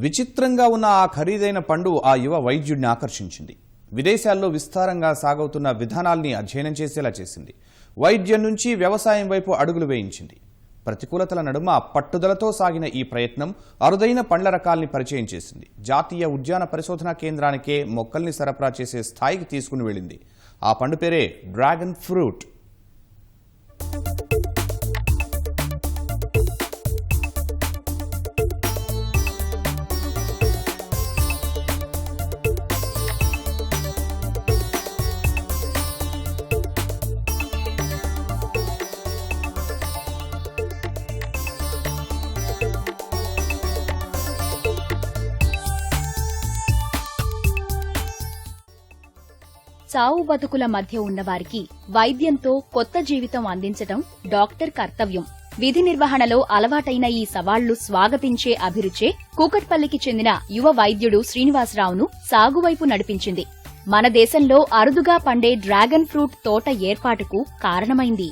విచిత్రంగా ఉన్న ఆ ఖరీదైన పండు ఆ యువ వైద్యుడిని ఆకర్షించింది. విదేశాల్లో విస్తారంగా సాగవుతున్న విధానాల్ని అధ్యయనం చేసేలా చేసింది. వైద్యం నుంచి వ్యవసాయం వైపు అడుగులు వేయించింది. ప్రతికూలతల నడుమ పట్టుదలతో సాగిన ఈ ప్రయత్నం అరుదైన పండ్ల రకాల్ని పరిచయం చేసింది. జాతీయ ఉద్యాన పరిశోధనా కేంద్రానికే మొక్కల్ని సరఫరా చేసే స్థాయికి తీసుకుని వెళ్ళింది. ఆ పండు పేరే డ్రాగన్ ఫ్రూట్. చావు బతుకుల మధ్య ఉన్నవారికి వైద్యంతో కొత్త జీవితం అందించటం డాక్టర్ కర్తవ్యం. విధి నిర్వహణలో అలవాటైన ఈ సవాళ్ళు స్వాగతించే అభిరుచే కూకట్పల్లికి చెందిన యువ వైద్యుడు శ్రీనివాసరావును సాగువైపు నడిపించింది. మన దేశంలో అరుదుగా పండే డ్రాగన్ ఫ్రూట్ తోట ఏర్పాటుకు కారణమైంది.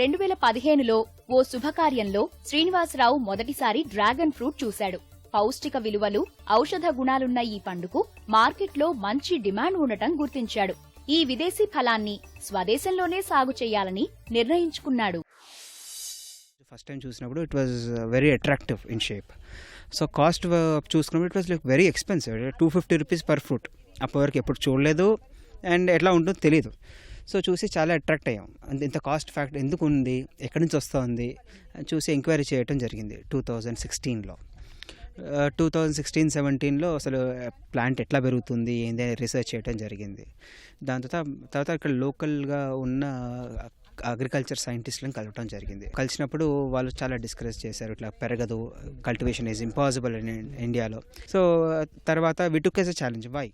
రెండు వేల పదిహేనులో ఓ శుభకార్యంలో శ్రీనివాసరావు మొదటిసారి డ్రాగన్ ఫ్రూట్ చూశాడు. పౌష్టిక విలువలు ఔషధ గుణాలున్న ఈ పండుకు మార్కెట్లో మంచి డిమాండ్ ఉండటం గుర్తించాడు. ఈ విదేశీ ఫలాన్ని స్వదేశంలోనే సాగు చేయాలని నిర్ణయించుకున్నాడు. ఫస్ట్ టైం చూసినప్పుడు it was very attractive in shape so cost చూసుకున్నప్పుడు it was like very expensive two fifty rupees per fruit అప్పటివరకు ఎప్పుడు చూడలేదు. అండ్ ఎట్లా ఉంటుందో తెలియదు సో చూసి చాలా అట్రాక్ట్ అయ్యాం. అంటే ఇంత కాస్ట్ ఫ్యాక్ట్ ఎందుకు ఉంది ఎక్కడి నుంచి వస్తుంది? అని చూసి ఎంక్వైరీ చేయడం జరిగింది టూ థౌజండ్ సిక్స్టీన్లో టూ థౌజండ్ సిక్స్టీన్ సెవెంటీన్లో అసలు ప్లాంట్ ఎట్లా పెరుగుతుంది? ఏంది? అని రీసెర్చ్ చేయడం జరిగింది. దాని తర్వాత తర్వాత ఇక్కడ లోకల్గా ఉన్న అగ్రికల్చర్ సైంటిస్ట్లను కలవటం జరిగింది. కలిసినప్పుడు వాళ్ళు చాలా డిస్కస్ చేశారు. ఇట్లా పెరగదు. కల్టివేషన్ ఈజ్ ఇంపాసిబుల్ ఇన్ ఇండియాలో సో తర్వాత we took as a challenge why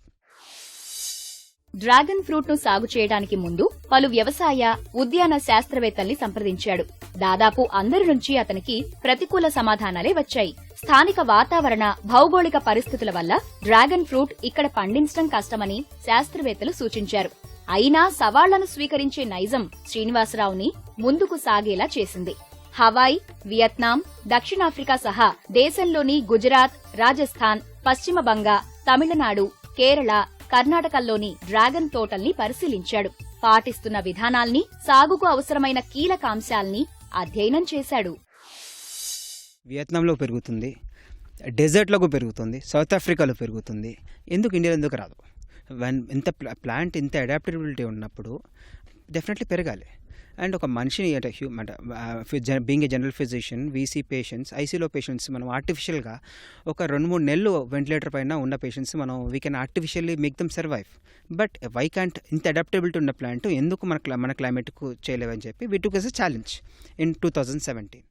dragon ఫ్రూట్ను సాగు చేయడానికి ముందు పలు వ్యవసాయ ఉద్యాన శాస్త్రవేత్తల్ని సంప్రదించాడు. దాదాపు అందరి నుంచి అతనికి ప్రతికూల సమాధానాలే వచ్చాయి. స్థానిక వాతావరణ భౌగోళిక పరిస్థితుల వల్ల డ్రాగన్ ఫ్రూట్ ఇక్కడ పండించడం కష్టమని శాస్త్రవేత్తలు సూచించారు. అయినా సవాళ్ళను స్వీకరించే నైజం శ్రీనివాసరావుని ముందుకు సాగేలా చేసింది. హవాయ్ వియత్నాం దక్షిణాఫ్రికా సహా దేశంలోని గుజరాత్ రాజస్థాన్ పశ్చిమ బంగా తమిళనాడు కేరళ కర్ణాటకలోని డ్రాగన్ తోటల్ని పరిశీలించాడు. పాటిస్తున్న విధానాల్ని సాగుకు అవసరమైన కీలక అంశాల్ని అధ్యయనం చేశాడు. వియత్నాంలో పెరుగుతుంది డెజర్ట్లకు పెరుగుతుంది సౌత్ ఆఫ్రికాలో పెరుగుతుంది. ఎందుకు ఇండియాలో ఎందుకు రాదు? వన్ ఇంత ప్లాంట్ ఇంత అడాప్టబిలిటీ ఉన్నప్పుడు డెఫినెట్లీ పెరగాలి. అండ్ ఒక మనిషిని అంటే హ్యూ అంటే being a general physician we see patients ఐసీలో patients మనం ఆర్టిఫిషియల్గా ఒక రెండు మూడు నెలలు వెంటిలేటర్ పైన ఉన్న పేషెంట్స్ మనం we can artificially make them survive but why can't ఇంత అడాప్టబిలిటీ ఉన్న ప్లాంట్ ఎందుకు మన క్ల- మన క్లైమేట్కు చేయలేవని చెప్పి we took as a challenge in two thousand seventeen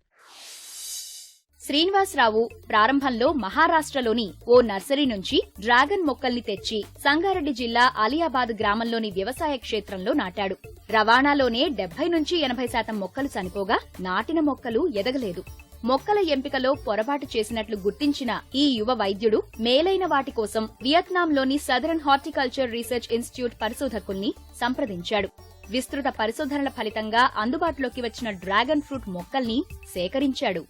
Srinivasarao ప్రారంభంలో మహారాష్ట్రలోని ఓ నర్సరీ నుంచి డ్రాగన్ మొక్కల్ని తెచ్చి సంగారెడ్డి జిల్లా అలియాబాద్ గ్రామంలోని వ్యవసాయ క్షేత్రంలో నాటాడు. రవాణాలోనే డెబ్బై నుంచి ఎనభై శాతం మొక్కలు చనిపోగా నాటిన మొక్కలు ఎదగలేదు. మొక్కల ఎంపికలో పొరపాటు చేసినట్లు గుర్తించిన ఈ యువ వైద్యుడు మేలైన వాటి కోసం వియత్నాంలోని సదరన్ హార్టికల్చర్ రీసెర్చ్ ఇన్స్టిట్యూట్ పరిశోధకుల్ని సంప్రదించాడు. విస్తృత పరిశోధనల ఫలితంగా అందుబాటులోకి వచ్చిన డ్రాగన్ ఫ్రూట్ మొక్కల్ని సేకరించాడు.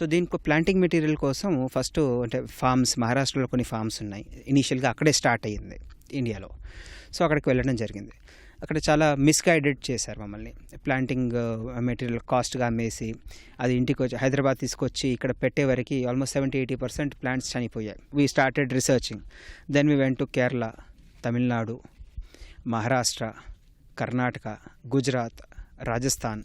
సో దీనికి ప్లాంటింగ్ మెటీరియల్ కోసం ఫస్ట్ అంటే ఫార్మ్స్ మహారాష్ట్రలో కొన్ని ఫార్మ్స్ ఉన్నాయి. ఇనీషియల్గా అక్కడే స్టార్ట్ అయ్యింది. ఇండియాలో. సో అక్కడికి వెళ్ళడం జరిగింది. అక్కడ చాలా మిస్గైడెడ్ చేశారు మమ్మల్ని. ప్లాంటింగ్ మెటీరియల్ కాస్ట్గా అమ్మేసి అది ఇంటికి వచ్చి హైదరాబాద్ తీసుకొచ్చి ఇక్కడ పెట్టే వరకు almost seventy eighty percent plants చనిపోయాయి. We started researching then we went to Kerala Tamil Nadu Maharashtra Karnataka Gujarat Rajasthan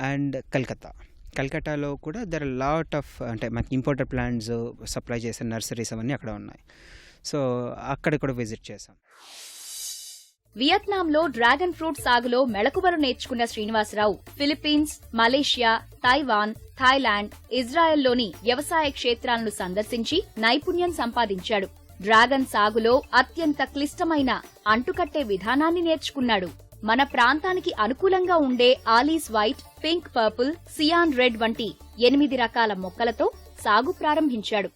and Calcutta కల్కట్టాలో కూడా దర్ లాట్ ఆఫ్ అంటే మనకి ఇంపోర్టెడ్ ప్లాంట్స్ సప్లై చేసే నర్సరీస్ అవన్నీ అక్కడ ఉన్నాయి. సో అక్కడ కూడా విజిట్ చేసాం వియత్నాంలో డ్రాగన్ ఫ్రూట్ సాగులో మెళకువలు నేర్చుకున్న Srinivasarao Philippines Malaysia Taiwan Thailand ఇజ్రాయెల్లోని వ్యవసాయ క్షేత్రాలను సందర్శించి నైపుణ్యం సంపాదించాడు. డ్రాగన్ సాగులో అత్యంత క్లిష్టమైన అంటుకట్టే విధానాన్ని నేర్చుకున్నాడు. మన ప్రాంతానికి అనుకూలంగా ఉండే Alice white pink purple Siam red వంటి ఎనిమిది రకాల మొక్కలతో సాగు ప్రారంభించాడు.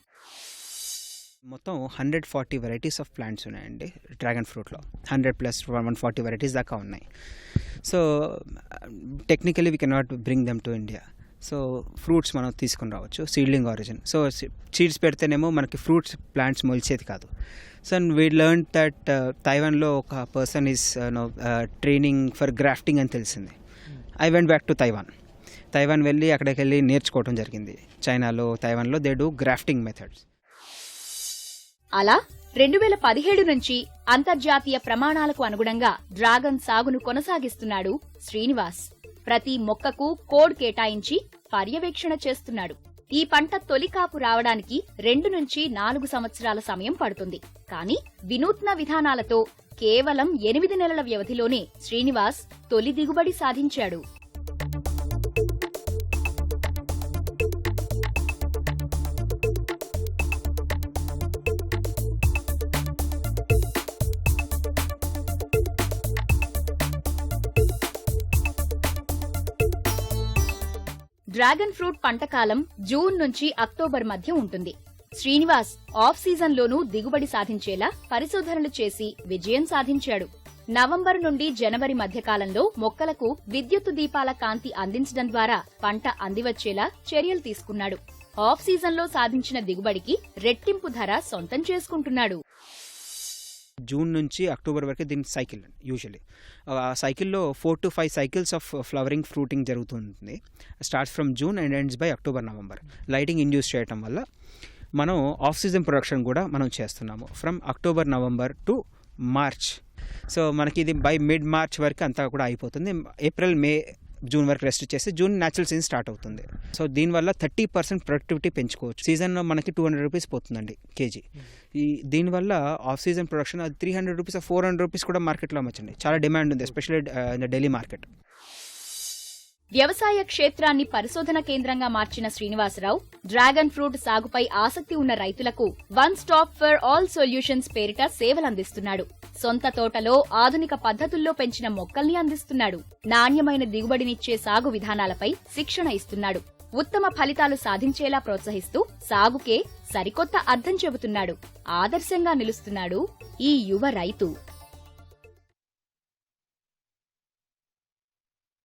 మొత్తం hundred forty varieties of plants ఉన్నాయండి dragon ఫ్రూట్లో. Hundred plus one forty varieties దాకా ఉన్నాయి. So technically we cannot bring them to India so fruits మనం తీసుకుని రావచ్చు సీడ్లింగ్ ఆరిజిన్. సో సీడ్స్ పెడితేనేమో మనకి ఫ్రూట్స్ ప్లాంట్స్ మొలిచేది కాదు. సో వీ లెర్న్ దట్ తైవాన్లో ఒక person is no training for grafting అని తెలిసింది. I went back to Taiwan Taiwan వెళ్ళి అక్కడికి వెళ్ళి నేర్చుకోవడం జరిగింది. చైనాలో తైవాన్లో దే డూ గ్రాఫ్టింగ్ మెథడ్స్ అలా రెండు వేల పదిహేడు నుంచి అంతర్జాతీయ ప్రమాణాలకు అనుగుణంగా డ్రాగన్ సాగును కొనసాగిస్తున్నాడు శ్రీనివాస్. ప్రతి మొక్కకు కోడ్ కేటాయించి పర్యవేక్షణ చేస్తున్నాడు. ఈ పంట తొలి కాపు రావడానికి రెండు నుంచి నాలుగు సంవత్సరాల సమయం పడుతుంది. కానీ వినూత్న విధానాలతో కేవలం ఎనిమిది నెలల వ్యవధిలోనే శ్రీనివాస్ తొలి దిగుబడి సాధించాడు. డ్రాగన్ ఫ్రూట్ పంటకాలం జూన్ నుంచి అక్టోబర్ మధ్య ఉంటుంది. శ్రీనివాస్ ఆఫ్ సీజన్లోనూ దిగుబడి సాధించేలా పరిశోధనలు చేసి విజయం సాధించాడు. నవంబర్ నుండి జనవరి మధ్యకాలంలో మొక్కలకు విద్యుత్తు దీపాల కాంతి అందించడం ద్వారా పంట అందివచ్చేలా చర్యలు తీసుకున్నాడు. ఆఫ్ సీజన్లో సాధించిన దిగుబడికి రెట్టింపు ధర సొంతం చేసుకుంటున్నాడు. జూన్ నుంచి అక్టోబర్ వరకు దీని సైకిల్ యూజువలీ ఆ సైకిల్లో four to five cycles of flowering fruiting జరుగుతుంది. Starts from June and ends by October November lighting induce చేయటం వల్ల మనం ఆఫ్ సీజన్ ప్రొడక్షన్ కూడా మనం చేస్తున్నాము. From October November to March so మనకి ఇది బై మిడ్ మార్చ్ వరకు అంతా కూడా అయిపోతుంది. ఏప్రిల్ మే జూన్ వరకు రెస్ట్ చేస్తే జూన్ న్యాచురల్ సీజన్ స్టార్ట్ అవుతుంది. సో దీనివల్ల థర్టీ పర్సెంట్ ప్రొడక్టివిటీ పెంచుకోవచ్చు. సీజన్లో మనకి టూ హండ్రెడ్ రూపీస్ పోతుందండి కేజీ. ఈ దీనివల్ల ఆఫ్ సీజన్ ప్రొడక్షన్ అది three hundred rupees four hundred rupees కూడా మార్కెట్లో అమ్మచ్చండి. చాలా డిమాండ్ ఉంది especially in the Delhi market వ్యవసాయ క్షేత్రాన్ని పరిశోధన కేంద్రంగా మార్చిన శ్రీనివాసరావు డ్రాగన్ ఫ్రూట్ సాగుపై ఆసక్తి ఉన్న రైతులకు one stop for all solutions పేరిట సేవలందిస్తున్నాడు. సొంత తోటలో ఆధునిక పద్ధతుల్లో పెంచిన మొక్కల్ని అందిస్తున్నాడు. నాణ్యమైన దిగుబడినిచ్చే సాగు విధానాలపై శిక్షణ ఇస్తున్నాడు. ఉత్తమ ఫలితాలు సాధించేలా ప్రోత్సహిస్తూ సాగుకే సరికొత్త అర్థం చెబుతున్నాడు. ఆదర్శంగా నిలుస్తున్నాడు ఈ యువ రైతు.